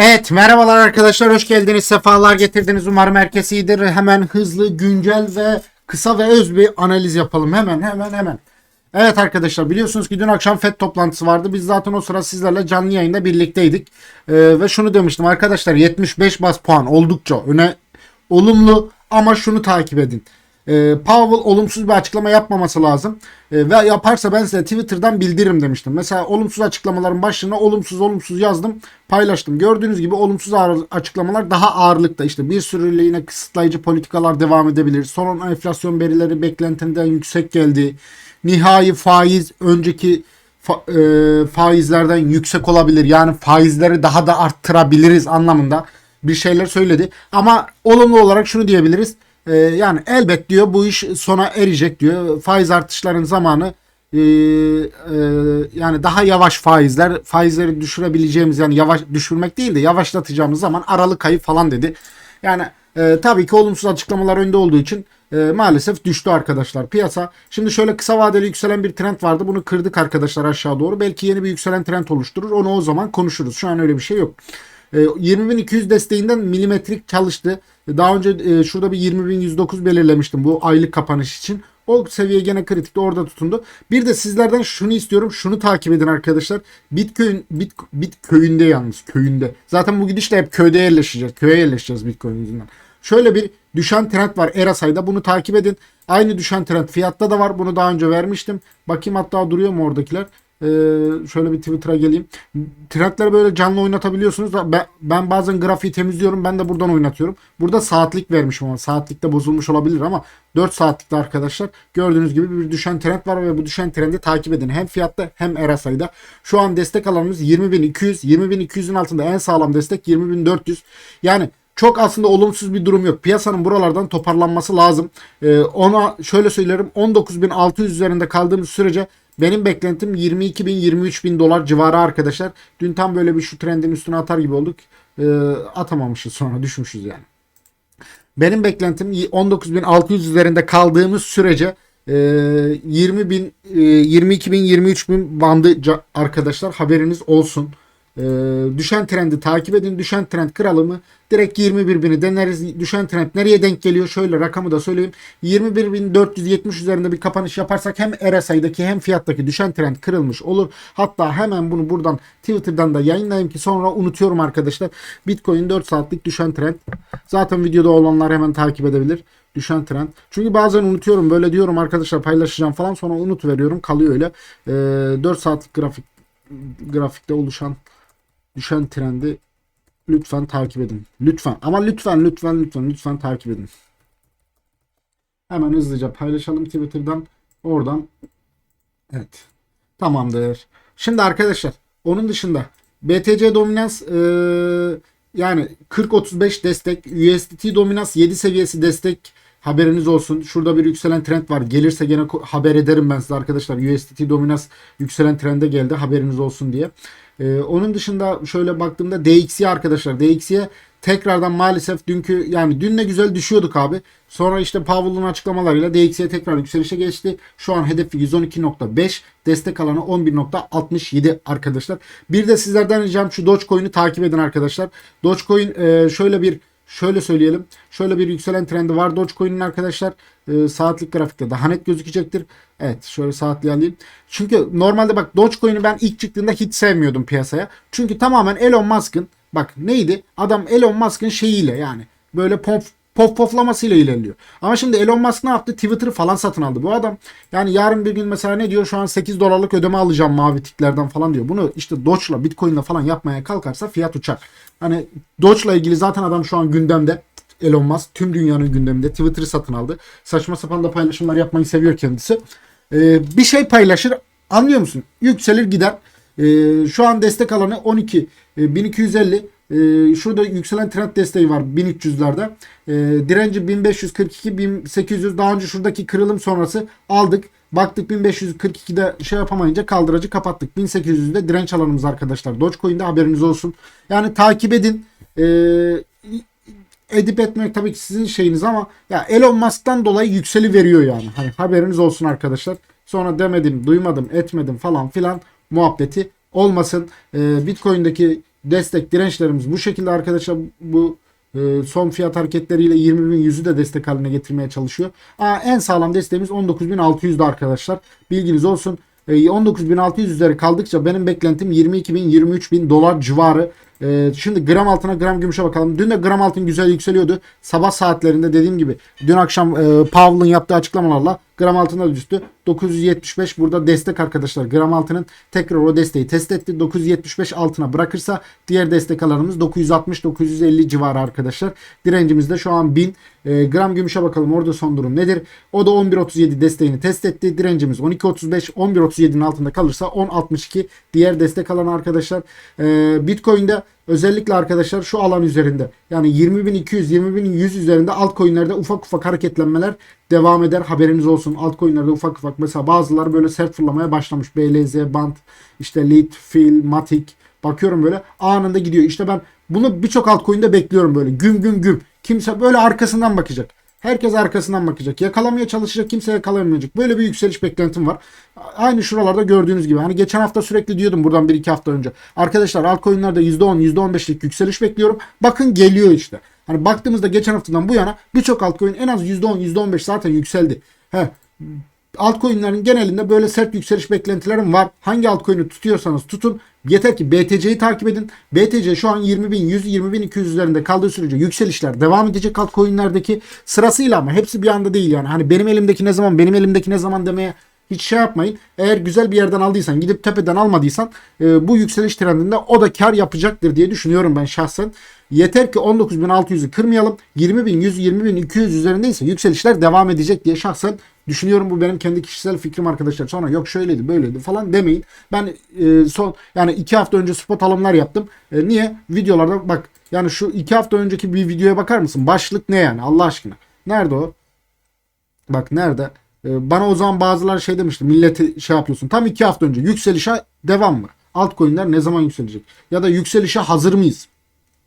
Evet merhabalar arkadaşlar hoş geldiniz sefalar getirdiniz. Umarım herkes iyidir. Hemen hızlı güncel ve kısa ve öz bir analiz yapalım. Hemen hemen hemen. Evet arkadaşlar biliyorsunuz ki dün akşam FED toplantısı vardı. Biz zaten o sıra sizlerle canlı yayında birlikteydik. Ee, ve şunu demiştim arkadaşlar 75 bas puan oldukça öne olumlu. Ama şunu takip edin ee, Powell olumsuz bir açıklama yapmaması lazım. Ee, ve yaparsa ben size Twitter'dan bildiririm demiştim. Mesela olumsuz açıklamaların başlığına olumsuz olumsuz yazdım. Paylaştım. Gördüğünüz gibi olumsuz açıklamalar daha ağırlıkta. İşte bir sürü yine kısıtlayıcı politikalar devam edebilir. Son enflasyon verileri beklentinden yüksek geldi. Nihai faiz önceki fa- e, faizlerden yüksek olabilir. Yani faizleri daha da arttırabiliriz anlamında bir şeyler söyledi. Ama olumlu olarak şunu diyebiliriz. Ee, yani elbet diyor bu iş sona erecek diyor. Faiz artışların zamanı e, e, yani daha yavaş faizler faizleri düşürebileceğimiz yani yavaş düşürmek değil de yavaşlatacağımız zaman Aralık ayı falan dedi. Yani e, tabii ki olumsuz açıklamalar önde olduğu için e, maalesef düştü arkadaşlar piyasa. Şimdi şöyle kısa vadeli yükselen bir trend vardı. Bunu kırdık arkadaşlar aşağı doğru. Belki yeni bir yükselen trend oluşturur. Onu o zaman konuşuruz. Şu an öyle bir şey yok. E, 20.200 desteğinden milimetrik çalıştı. E, Daha önce e, şurada bir 20.109 belirlemiştim bu aylık kapanış için. O seviye gene kritikte orada tutundu. Bir de sizlerden şunu istiyorum. Şunu takip edin arkadaşlar. Bitcoin bit, bit köyünde yalnız köyünde. Zaten bu gidişle hep köyde yerleşeceğiz. Köye yerleşeceğiz Bitcoin yüzünden. Şöyle bir düşen trend var Erasay'da. Bunu takip edin. Aynı düşen trend fiyatta da var. Bunu daha önce vermiştim. Bakayım hatta duruyor mu oradakiler? Ee, şöyle bir Twitter'a geleyim. Trendleri böyle canlı oynatabiliyorsunuz. Ben, ben bazen grafiği temizliyorum. Ben de buradan oynatıyorum. Burada saatlik vermişim ama saatlikte bozulmuş olabilir ama 4 saatlikte arkadaşlar gördüğünüz gibi bir düşen trend var ve bu düşen trendi takip edin. Hem fiyatta hem Erasay'da. Şu an destek alanımız 20.200. 20.200'ün altında en sağlam destek 20.400. Yani çok aslında olumsuz bir durum yok. Piyasanın buralardan toparlanması lazım. Ee, ona şöyle söylerim 19.600 üzerinde kaldığımız sürece benim beklentim 22 bin 23 bin dolar civarı arkadaşlar. Dün tam böyle bir şu trendin üstüne atar gibi olduk. Ee, atamamışız sonra düşmüşüz yani. Benim beklentim 19.600 üzerinde kaldığımız sürece e, 20 bin, e, 22 bin, 23 bin bandı arkadaşlar haberiniz olsun. E, düşen trendi takip edin. Düşen trend kralı mı? Direkt 21 bini deneriz. Düşen trend nereye denk geliyor? Şöyle rakamı da söyleyeyim. 21.470 üzerinde bir kapanış yaparsak hem RSI'daki hem fiyattaki düşen trend kırılmış olur. Hatta hemen bunu buradan Twitter'dan da yayınlayayım ki sonra unutuyorum arkadaşlar. Bitcoin 4 saatlik düşen trend. Zaten videoda olanlar hemen takip edebilir. Düşen trend. Çünkü bazen unutuyorum. Böyle diyorum arkadaşlar paylaşacağım falan sonra unut veriyorum. Kalıyor öyle. Ee, 4 saatlik grafik grafikte oluşan düşen trendi lütfen takip edin. Lütfen. Ama lütfen lütfen lütfen lütfen takip edin. Hemen hızlıca paylaşalım Twitter'dan. Oradan. Evet. Tamamdır. Şimdi arkadaşlar onun dışında BTC dominans e, yani 40-35 destek USDT dominans 7 seviyesi destek haberiniz olsun. Şurada bir yükselen trend var. Gelirse gene haber ederim ben size arkadaşlar. USDT dominans yükselen trende geldi haberiniz olsun diye. Ee, onun dışında şöyle baktığımda DXY arkadaşlar. DXY tekrardan maalesef dünkü yani dün ne güzel düşüyorduk abi. Sonra işte Powell'ın açıklamalarıyla DXY tekrar yükselişe geçti. Şu an hedefi 112.5. Destek alanı 11.67 arkadaşlar. Bir de sizlerden ricam şu Dogecoin'i takip edin arkadaşlar. Dogecoin e, şöyle bir şöyle söyleyelim. Şöyle bir yükselen trendi var Dogecoin'in arkadaşlar. E, saatlik grafikte daha net gözükecektir. Evet şöyle saatli alayım. Çünkü normalde bak Dogecoin'i ben ilk çıktığında hiç sevmiyordum piyasaya. Çünkü tamamen Elon Musk'ın bak neydi? Adam Elon Musk'ın şeyiyle yani böyle pop pop poflamasıyla ilerliyor. Ama şimdi Elon Musk ne yaptı? Twitter'ı falan satın aldı. Bu adam yani yarın bir gün mesela ne diyor? Şu an 8 dolarlık ödeme alacağım mavi tiklerden falan diyor. Bunu işte Doge'la Bitcoin'le falan yapmaya kalkarsa fiyat uçar. Hani Doge'la ilgili zaten adam şu an gündemde. Elon Musk tüm dünyanın gündeminde Twitter'ı satın aldı. Saçma sapan da paylaşımlar yapmayı seviyor kendisi. Ee, bir şey paylaşır anlıyor musun? Yükselir gider. Ee, şu an destek alanı 12 e, 1250 ee, şurada yükselen trend desteği var 1300'lerde. Ee, direnci 1542 1800 daha önce şuradaki kırılım sonrası aldık. Baktık 1542'de şey yapamayınca kaldıracı kapattık. 1800'de direnç alanımız arkadaşlar. Dogecoin'de haberiniz olsun. Yani takip edin. Ee, edip etmek tabii ki sizin şeyiniz ama ya Elon Musk'tan dolayı yükseli veriyor yani. Hani haberiniz olsun arkadaşlar. Sonra demedim, duymadım, etmedim falan filan muhabbeti olmasın. Bitcoin'deki destek dirençlerimiz bu şekilde arkadaşlar bu e, son fiyat hareketleriyle 20.100'ü de destek haline getirmeye çalışıyor. Aa, en sağlam desteğimiz 19.600'de arkadaşlar. Bilginiz olsun. E, 19.600 üzeri kaldıkça benim beklentim 22.000-23.000 dolar civarı. E, şimdi gram altına gram gümüşe bakalım. Dün de gram altın güzel yükseliyordu. Sabah saatlerinde dediğim gibi dün akşam e, Powell'ın yaptığı açıklamalarla gram altına düştü. 975 burada destek arkadaşlar. Gram altının tekrar o desteği test etti. 975 altına bırakırsa diğer destek alanımız 960-950 civarı arkadaşlar. Direncimiz de şu an 1000. E, gram gümüşe bakalım orada son durum nedir? O da 11.37 desteğini test etti. Direncimiz 12.35 11.37'nin altında kalırsa 10.62 diğer destek alanı arkadaşlar. E, Bitcoin'de özellikle arkadaşlar şu alan üzerinde yani 20.200 20.100 üzerinde altcoin'lerde ufak ufak hareketlenmeler devam eder. Haberiniz olsun. Altcoin'lerde ufak ufak mesela bazıları böyle sert fırlamaya başlamış. BLZ, Band, işte Lead, Fil, Matic. Bakıyorum böyle anında gidiyor. İşte ben bunu birçok altcoin'de bekliyorum böyle. Güm güm güm. Kimse böyle arkasından bakacak. Herkes arkasından bakacak. Yakalamaya çalışacak kimse yakalayamayacak. Böyle bir yükseliş beklentim var. Aynı şuralarda gördüğünüz gibi. Hani geçen hafta sürekli diyordum buradan 1-2 hafta önce. Arkadaşlar altcoin'lerde %10, %15'lik yükseliş bekliyorum. Bakın geliyor işte. Hani baktığımızda geçen haftadan bu yana birçok altcoin en az %10, %15 zaten yükseldi. He, altcoin'lerin genelinde böyle sert yükseliş beklentilerim var. Hangi altcoin'i tutuyorsanız tutun. Yeter ki BTC'yi takip edin. BTC şu an 20.100, 20.200 üzerinde kaldığı sürece yükselişler devam edecek altcoin'lerdeki sırasıyla ama hepsi bir anda değil yani. Hani benim elimdeki ne zaman, benim elimdeki ne zaman demeye hiç şey yapmayın. Eğer güzel bir yerden aldıysan, gidip tepeden almadıysan e, bu yükseliş trendinde o da kar yapacaktır diye düşünüyorum ben şahsen. Yeter ki 19.600'ü kırmayalım. 20.100, 20.200 üzerindeyse yükselişler devam edecek diye şahsen düşünüyorum. Bu benim kendi kişisel fikrim arkadaşlar. Sonra yok şöyleydi böyleydi falan demeyin. Ben e, son yani iki hafta önce spot alımlar yaptım. E, niye? Videolarda bak yani şu iki hafta önceki bir videoya bakar mısın? Başlık ne yani Allah aşkına? Nerede o? Bak nerede? Ee, Bana o zaman bazıları şey demişti. Milleti şey yapıyorsun. Tam iki hafta önce yükselişe devam mı? Altcoin'ler ne zaman yükselecek? Ya da yükselişe hazır mıyız?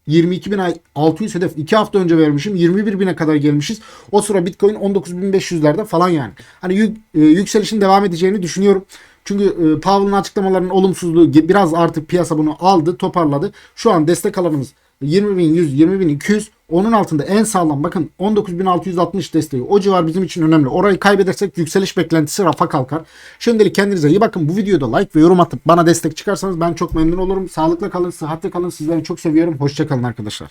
22.600 hedef 2 hafta önce vermişim. 21.000'e kadar gelmişiz. O sıra Bitcoin 19.500'lerde falan yani. Hani yük, e, yükselişin devam edeceğini düşünüyorum. Çünkü e, Powell'ın açıklamalarının olumsuzluğu biraz artık piyasa bunu aldı, toparladı. Şu an destek alanımız 20.100, 20.200. Onun altında en sağlam bakın 19.660 desteği. O civar bizim için önemli. Orayı kaybedersek yükseliş beklentisi rafa kalkar. Şimdilik kendinize iyi bakın. Bu videoda like ve yorum atıp bana destek çıkarsanız ben çok memnun olurum. Sağlıkla kalın, sıhhatle kalın. Sizleri çok seviyorum. Hoşçakalın arkadaşlar.